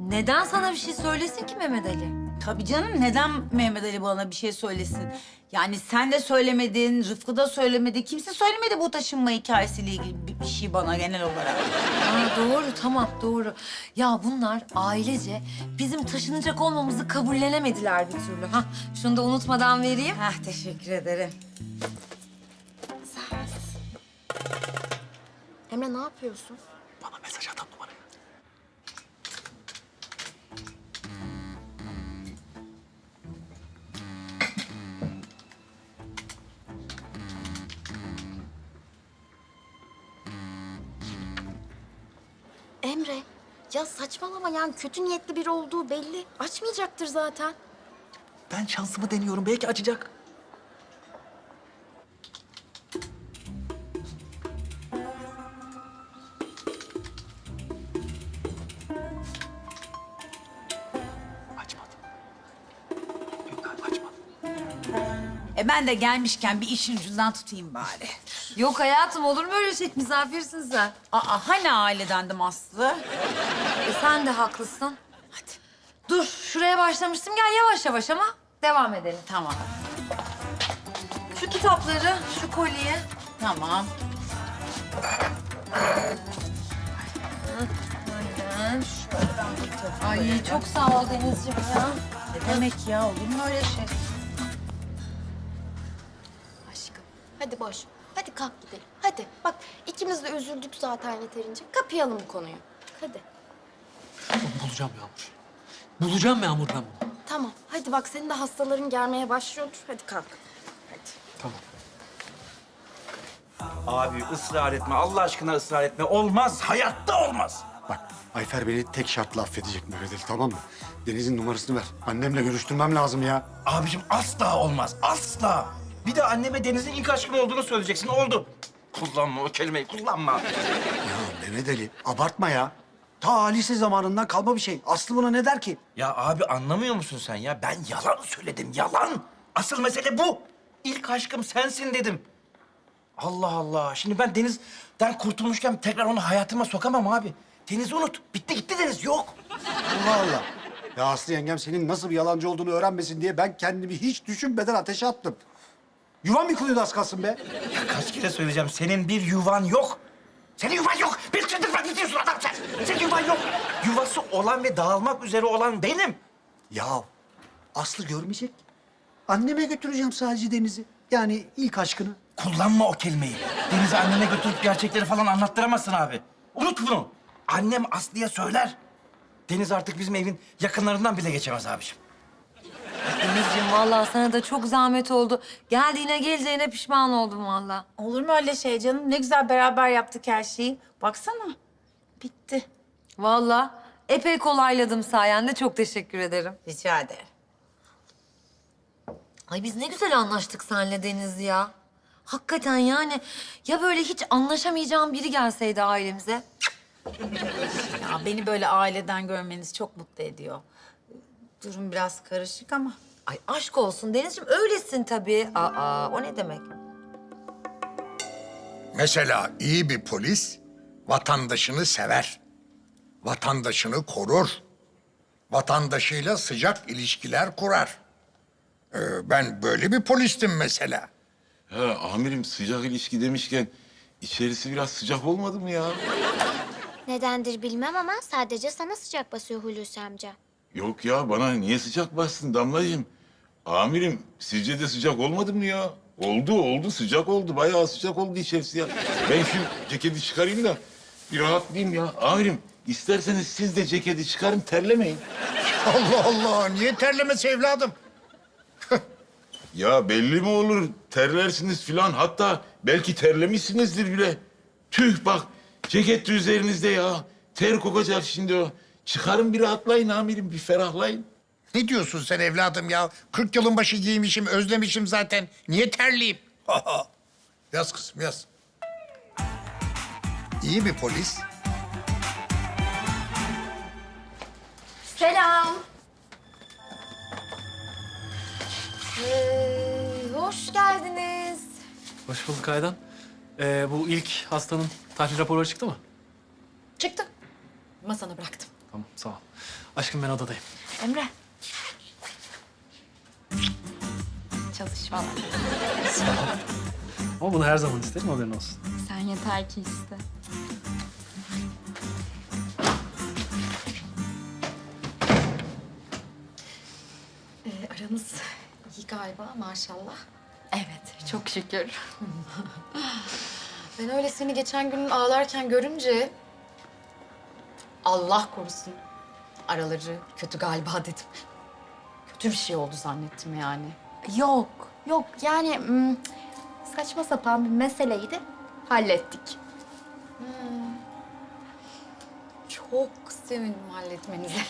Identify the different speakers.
Speaker 1: neden sana bir şey söylesin ki Mehmet Ali?
Speaker 2: Tabii canım neden Mehmet Ali bana bir şey söylesin? Yani sen de söylemedin, Rıfkı da söylemedi. Kimse söylemedi bu taşınma hikayesiyle ilgili bir- bir şey bana genel olarak.
Speaker 1: Aa, doğru tamam doğru. Ya bunlar ailece bizim taşınacak olmamızı kabullenemediler bir türlü. Ha, şunu da unutmadan vereyim.
Speaker 2: Heh, teşekkür ederim.
Speaker 3: Emre ne yapıyorsun? Emre ya saçmalama yani kötü niyetli biri olduğu belli. Açmayacaktır zaten.
Speaker 4: Ben şansımı deniyorum. Belki açacak. Açmadı. Yok açmadı.
Speaker 2: E ben de gelmişken bir işin ucundan tutayım bari.
Speaker 1: Yok hayatım olur mu öyle şey? Misafirsin sen.
Speaker 2: Aa hani ailedendim Aslı?
Speaker 1: E, sen de haklısın. Hadi. Dur şuraya başlamıştım. Gel yavaş yavaş ama devam edelim.
Speaker 2: Tamam,
Speaker 1: Şu kitapları, şu kolyeyi.
Speaker 2: tamam.
Speaker 1: Aynen. Ay çok sağ ol Denizciğim ya.
Speaker 2: Ne demek ya? Olur mu öyle şey?
Speaker 3: Aşkım hadi boş. Hadi kalk gidelim. Hadi bak ikimiz de üzüldük zaten yeterince. Kapayalım bu konuyu. Hadi.
Speaker 4: Bulacağım Yağmur. Bulacağım Yağmur ben bunu.
Speaker 3: Tamam. Hadi bak senin de hastaların gelmeye başlıyordur. Hadi kalk. Hadi.
Speaker 4: Tamam.
Speaker 5: Abi ısrar etme. Allah aşkına ısrar etme. Olmaz. Hayatta olmaz.
Speaker 6: Bak Ayfer beni tek şartla affedecek Mehmet Ali tamam mı? Deniz'in numarasını ver. Annemle görüştürmem lazım ya.
Speaker 5: Abicim asla olmaz. Asla. Bir de anneme Deniz'in ilk aşkın olduğunu söyleyeceksin. Oldu. Kullanma o kelimeyi kullanma.
Speaker 6: Ya Mehmet Ali abartma ya. Ta lise zamanından kalma bir şey. Aslı buna ne der ki?
Speaker 5: Ya abi anlamıyor musun sen ya? Ben yalan söyledim. Yalan. Asıl mesele bu. İlk aşkım sensin dedim. Allah Allah. Şimdi ben Deniz'den kurtulmuşken tekrar onu hayatıma sokamam abi. Deniz'i unut. Bitti gitti Deniz. Yok.
Speaker 6: Allah Allah. Ya Aslı yengem senin nasıl bir yalancı olduğunu öğrenmesin diye ben kendimi hiç düşünmeden ateşe attım. Yuvam yıkılıyordu az kalsın be.
Speaker 5: Ya kaç kere söyleyeceğim. Senin bir yuvan yok. Senin yuvan yok. Bir çıldırma gidiyorsun adam sen. Senin yuvan yok. Yuvası olan ve dağılmak üzere olan benim.
Speaker 6: Ya Aslı görmeyecek. Anneme götüreceğim sadece Deniz'i. Yani ilk aşkını.
Speaker 5: Kullanma o kelimeyi. Deniz'i anneme götürüp gerçekleri falan anlattıramazsın abi. Unut bunu. Annem Aslı'ya söyler. Deniz artık bizim evin yakınlarından bile geçemez abiciğim.
Speaker 1: Denizciğim vallahi sana da çok zahmet oldu. Geldiğine geleceğine pişman oldum vallahi.
Speaker 2: Olur mu öyle şey canım? Ne güzel beraber yaptık her şeyi. Baksana. Bitti.
Speaker 1: Vallahi epey kolayladım sayende. Çok teşekkür ederim.
Speaker 2: Rica ederim.
Speaker 1: Ay biz ne güzel anlaştık senle Deniz ya. Hakikaten yani ya böyle hiç anlaşamayacağım biri gelseydi ailemize.
Speaker 2: Ya beni böyle aileden görmeniz çok mutlu ediyor. Durum biraz karışık ama.
Speaker 1: Ay aşk olsun Denizciğim öylesin tabii. Aa o ne demek?
Speaker 7: Mesela iyi bir polis vatandaşını sever. Vatandaşını korur. Vatandaşıyla sıcak ilişkiler kurar. Ee, ben böyle bir polistim mesela.
Speaker 8: Ha amirim sıcak ilişki demişken içerisi biraz sıcak olmadı mı ya?
Speaker 9: Nedendir bilmem ama sadece sana sıcak basıyor Hulusi amca.
Speaker 8: Yok ya bana niye sıcak bastın Damlacığım? Amirim sizce de sıcak olmadı mı ya? Oldu oldu sıcak oldu bayağı sıcak oldu içerisi ya. Ben şu ceketi çıkarayım da bir rahatlayayım ya. Amirim isterseniz siz de ceketi çıkarın terlemeyin.
Speaker 7: Allah Allah niye terlemesi evladım?
Speaker 8: Ya belli mi olur terlersiniz filan hatta belki terlemişsinizdir bile. Tüh bak ceket de üzerinizde ya. Ter kokacak şimdi o. Çıkarın bir rahatlayın amirim bir ferahlayın.
Speaker 7: Ne diyorsun sen evladım ya? 40 yılın başı giymişim, özlemişim zaten. Niye terleyeyim? yaz kızım yaz. İyi bir polis
Speaker 3: Selam. Ee, hoş geldiniz.
Speaker 4: Hoş bulduk Aydan. Ee, bu ilk hastanın tahlil raporu çıktı mı?
Speaker 3: Çıktı. Masana bıraktım.
Speaker 4: Tamam sağ ol. Aşkım ben odadayım.
Speaker 10: Emre. Çalışmalar.
Speaker 4: Ama bunu her zaman isterim haberin olsun.
Speaker 10: Sen yeter ki iste. Ee, aranız iyi galiba maşallah. Evet, çok şükür. ben öyle seni geçen gün ağlarken görünce... Allah korusun. Araları kötü galiba dedim. Kötü bir şey oldu zannettim yani. Yok, yok yani hmm, saçma sapan bir meseleydi. Hallettik. Çok sevindim halletmenize.